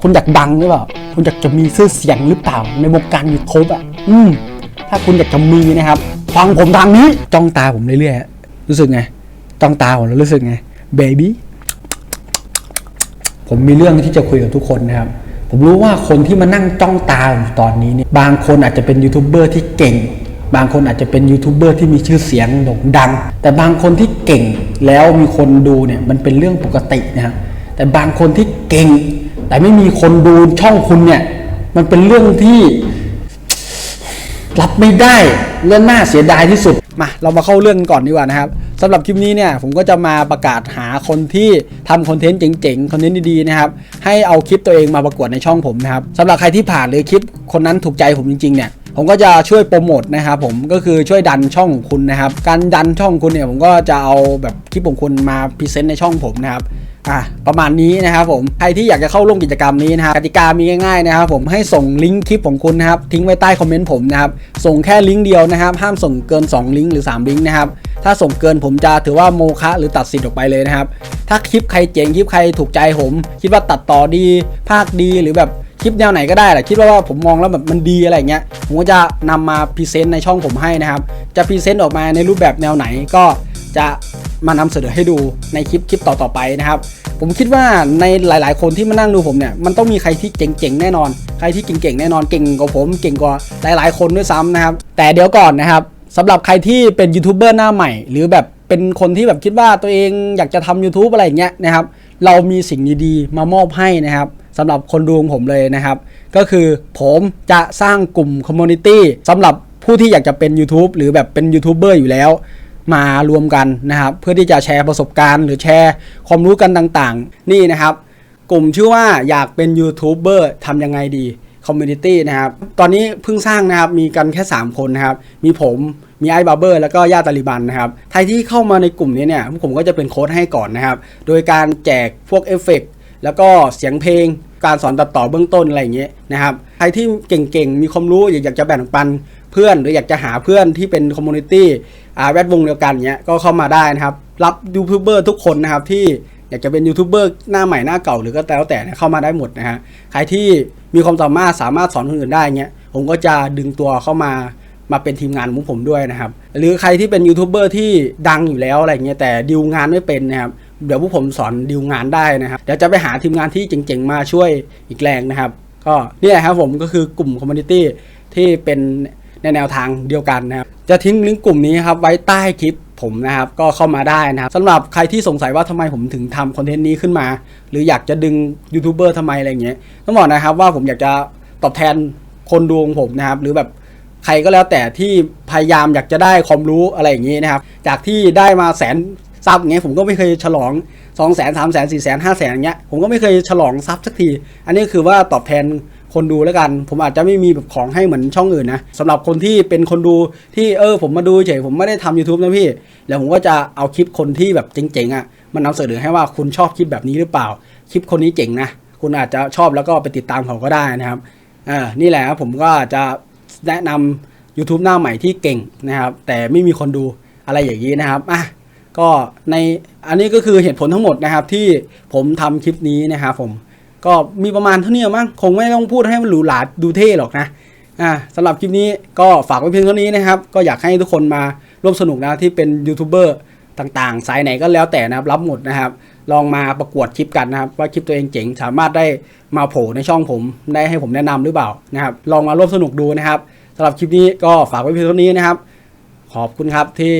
คุณอยากดังหรือเปล่า คุณอยากจะมีชื่อเสียงหรือเปล่า ในวงการยูทูบอะ อืม ถ้าคุณอยากจะมีนะครับ ฟังผมทางนี้ จ้องตาผมเรื่อยๆ รู้สึกไง จ้องตาผมแล้วรู้สึกไง เบบี้ ผมมีเรื่องที่จะคุยกับทุกคนนะครับ ผมรู้ว่าคนที่มานั่งจ้องตาอยู่ตอนนี้เนี่ย บางคนอาจจะเป็นยูทูบเบอร์ที่เก่ง บางคนอาจจะเป็นยูทูบเบอร์ที่มีชื่อเสียงโด่งดัง แต่บางคนที่เก่งแล้วมีคนดูเนี่ย มันเป็นเรื่องปกตินะครับ แต่บางคนที่เก่ง แต่ไม่มีคนดูช่องคุณเนี่ย มันเป็นเรื่องที่รับไม่ได้เรื่องน่าเสียดายที่สุด มา เรามาเข้าเรื่องก่อนดีกว่านะครับสำหรับคลิปนี้เนี่ยผมก็จะมาประกาศหาคนที่ทำคอนเทนต์เจ๋งๆคอนเทนต์ดีๆนะครับให้เอาคลิปตัวเองมาประกวดในช่องผมนะครับสำหรับใครที่ผ่านหรือคลิปคนนั้นถูกใจผมจริงๆเนี่ยผมก็จะช่วยโปรโมทนะครับผมก็คือช่วยดันช่องของคุณนะครับ การดันช่องคุณเนี่ยผมก็จะเอาแบบคลิปของคุณมาพรีเซนต์ในช่องผมนะครับ อะประมาณนี้นะครับผมใครที่อยากจะเข้าร่วมกิจกรรมนี้นะครับกติกามีง่ายๆนะครับผมให้ส่งลิงก์คลิปของคุณนะครับทิ้งไว้ใต้คอมเมนต์ผมนะครับส่งแค่ลิงก์เดียวนะครับ ห้ามส่งเกิน 2 ลิงก์หรือ 3 ลิงก์นะครับถ้าส่งเกินผมจะถือว่าโมฆะหรือตัดสิทธิ์ออกไปเลยนะครับ ถ้าคลิปใครเจ๋งคลิปใครถูกใจผม คิดว่าตัดต่อดี ภาคดีหรือแบบคลิปแนวไหนก็ได้แหละคิดว่าว่าผมมองแล้วแบบมันดีอะไรเงี้ยผมก็จะนำมาพรีเซนต์ในช่องผมให้นะครับ จะพรีเซนต์ออกมาในรูปแบบแนวไหนก็จะ มานำเสนอให้ดูในคลิปคลิปต่อๆไปนะครับ ผมคิดว่าในหลาย ๆ คนที่มานั่งดูผมเนี่ยมันต้องมีใครที่เจ๋งๆแน่นอน ใครที่เก่งๆแน่นอนเก่งกว่าผมเก่งกว่าหลายๆ คนด้วยซ้ำนะครับ แต่เดี๋ยวก่อนนะครับสำหรับใครที่เป็นยูทูบเบอร์หน้าใหม่ หรือแบบเป็นคนที่แบบคิดว่าตัวเองอยากจะทำ YouTube อะไรอย่างเงี้ยนะครับ เรามีสิ่งดีๆมามอบให้นะครับสำหรับคนดูของผมเลยนะครับ ก็คือผมจะสร้างกลุ่มคอมมูนิตี้สำหรับผู้ที่อยากจะเป็น YouTube หรือแบบเป็นยูทูบเบอร์อยู่แล้ว มารวมกันนะครับ เพื่อที่จะแชร์ประสบการณ์หรือแชร์ความรู้กันต่างๆ นี่นะครับ กลุ่มชื่อว่าอยากเป็นยูทูบเบอร์ทำยังไงดีคอมมูนิตี้นะครับ ตอนนี้เพิ่งสร้างนะครับ มีกันแค่ 3 คนนะครับ มีผม มีไอ้บาร์เบอร์ แล้วก็ย่าตาลิบันนะครับ ใครที่เข้ามาในกลุ่มนี้เนี่ย ผมก็จะเป็นโค้ดให้ก่อนนะครับ โดยการแจกพวกเอฟเฟกต์แล้วก็เสียงเพลง การสอนตัดต่อเบื้องต้นอะไรอย่างเงี้ยนะครับ ใครที่เก่งๆ มีความรู้อยากจะแบ่งปัน เพื่อนหรืออยากจะหาเพื่อนที่เป็นคอมมูนิตี้แวดวงเดียวกันเงี้ยก็เข้ามาได้นะครับ รับยูทูบเบอร์ทุกคนนะครับที่อยากจะเป็นยูทูบเบอร์หน้าใหม่หน้าเก่าหรือก็แล้วแต่เนี่ยเข้ามาได้หมดนะฮะใครที่มีความสามารถสามารถสอนคนอื่นได้เงี้ยผมก็จะดึงตัวเข้ามามาเป็นทีมงานของผมด้วยนะครับ หรือใครที่เป็นยูทูบเบอร์ที่ดังอยู่แล้วอะไรเงี้ยแต่ดิวงานไม่เป็นนะครับเดี๋ยวพวกผมสอนดิวงานได้นะครับเดี๋ยวจะไปหาทีมงานที่เจ๋งๆมาช่วยอีกแรงนะครับ ก็นี่แหละครับผมก็คือกลุ่มคอมมูนิตี้ที่เป็น ในแนวทางเดียวกันนะครับจะทิ้งลิงก์กลุ่มนี้ครับไว้ใต้คลิปผมนะครับก็เข้ามาได้นะครับสำหรับใครที่สงสัยว่าทำไมผมถึงทำคอนเทนต์นี้ขึ้นมา หรืออยากจะดึงยูทูบเบอร์ทำไมอะไรอย่างเงี้ยต้องบอกนะครับว่าผมอยากจะตอบแทนคนดูของผมนะครับ หรือแบบใครก็แล้วแต่ที่พยายามอยากจะได้ความรู้อะไรอย่างงี้นะครับ จากที่ได้มาแสนซับอย่างเงี้ยผมก็ไม่เคยฉลอง2 0 0 0 0 3 0 0 0 0 4 0 0 0 0 5 0 0 0 0อย่างเงี้ยผมก็ไม่เคยฉลองซับสักที อันนี้คือว่าตอบแทน คนดูแล้วกัน ผมอาจจะไม่มีแบบของให้เหมือนช่องอื่นนะสำหรับคนที่เป็นคนดูที่เออ ผมมาดูเฉยผมไม่ได้ทำ YouTube นะพี่ แล้วผมก็จะเอาคลิปคนที่แบบเจ๋งๆอะมันนำเสนอให้ว่าคุณชอบคลิปแบบนี้หรือเปล่า คลิปคนนี้เจ๋งนะคุณอาจจะชอบแล้วก็ไปติดตามเขาก็ได้นะครับอ่านี่แหละครับผมก็จะแนะนำ YouTube หน้าใหม่ที่เก่งนะครับ แต่ไม่มีคนดูอะไรอย่างนี้นะครับอะก็ในอันนี้ก็คือเหตุผลทั้งหมดนะครับที่ผมทำคลิปนี้นะครับผม ก็มีประมาณเท่านี้มั้งคงไม่ต้องพูดให้มันหรูหราดูเท่หรอกนะอ่าสำหรับคลิปนี้ก็ฝากไว้เพียงเท่านี้นะครับ ก็อยากให้ทุกคนมาร่วมสนุกนะที่เป็นยูทูบเบอร์ต่างๆ สายไหนก็แล้วแต่นะครับรับหมดนะครับ ลองมาประกวดคลิปกันนะครับ ว่าคลิปตัวเองเจ๋งสามารถได้มาโผล่ในช่องผมได้ให้ผมแนะนำหรือเปล่านะครับ ลองมาร่วมสนุกดูนะครับสำหรับคลิปนี้ก็ฝากไว้เพียงเท่านี้นะครับ ขอบคุณครับที่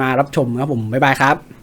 มารับชมครับผมบ๊ายบายครับ